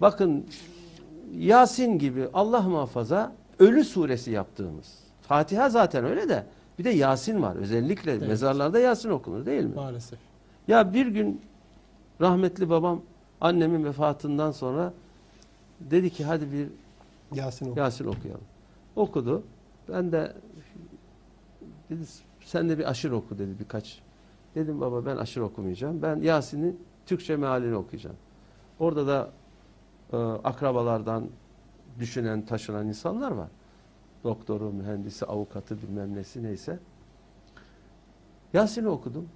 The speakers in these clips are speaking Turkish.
bakın Yasin gibi Allah muhafaza ölü suresi yaptığımız. Fatiha zaten öyle de bir de Yasin var. Özellikle Evet. mezarlarda Yasin okunur değil mi? Maalesef. Ya bir gün rahmetli babam annemin vefatından sonra dedi ki hadi bir Yasin oku. Yasin okuyalım. Okudu. Ben de dedi sen de bir aşır oku dedi birkaç. Dedim baba ben aşır okumayacağım. Ben Yasin'in Türkçe mealini okuyacağım. Orada da e, akrabalardan düşünen, taşınan insanlar var. Doktoru, mühendisi, avukatı bilmem nesi neyse. Yasin'i okudum.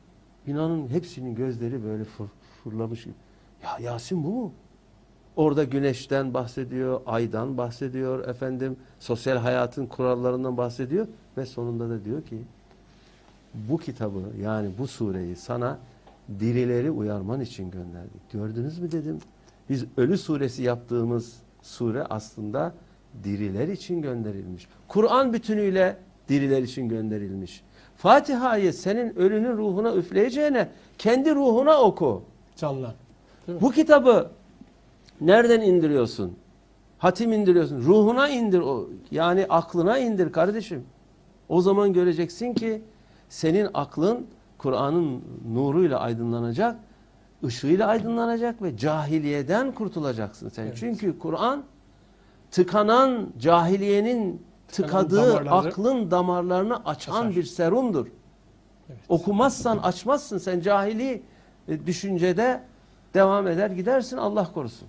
İnanın hepsinin gözleri böyle fır, fırlamış gibi. Ya Yasin bu mu? Orada güneşten bahsediyor, aydan bahsediyor, efendim sosyal hayatın kurallarından bahsediyor ve sonunda da diyor ki bu kitabı yani bu sureyi sana dirileri uyarman için gönderdik. Gördünüz mü dedim. Biz ölü suresi yaptığımız sure aslında diriler için gönderilmiş. Kur'an bütünüyle diriler için gönderilmiş. Fatiha'yı senin ölünün ruhuna üfleyeceğine kendi ruhuna oku. Canlar. Bu kitabı nereden indiriyorsun? Hatim indiriyorsun. Ruhuna indir o. Yani aklına indir kardeşim. O zaman göreceksin ki senin aklın Kur'an'ın nuruyla aydınlanacak, ışığıyla aydınlanacak ve cahiliyeden kurtulacaksın sen. Evet. Çünkü Kur'an tıkanan cahiliyenin tıkadığı damarları aklın damarlarını açan açar. bir serumdur. Evet. Okumazsan açmazsın sen cahili e, düşüncede devam eder gidersin Allah korusun.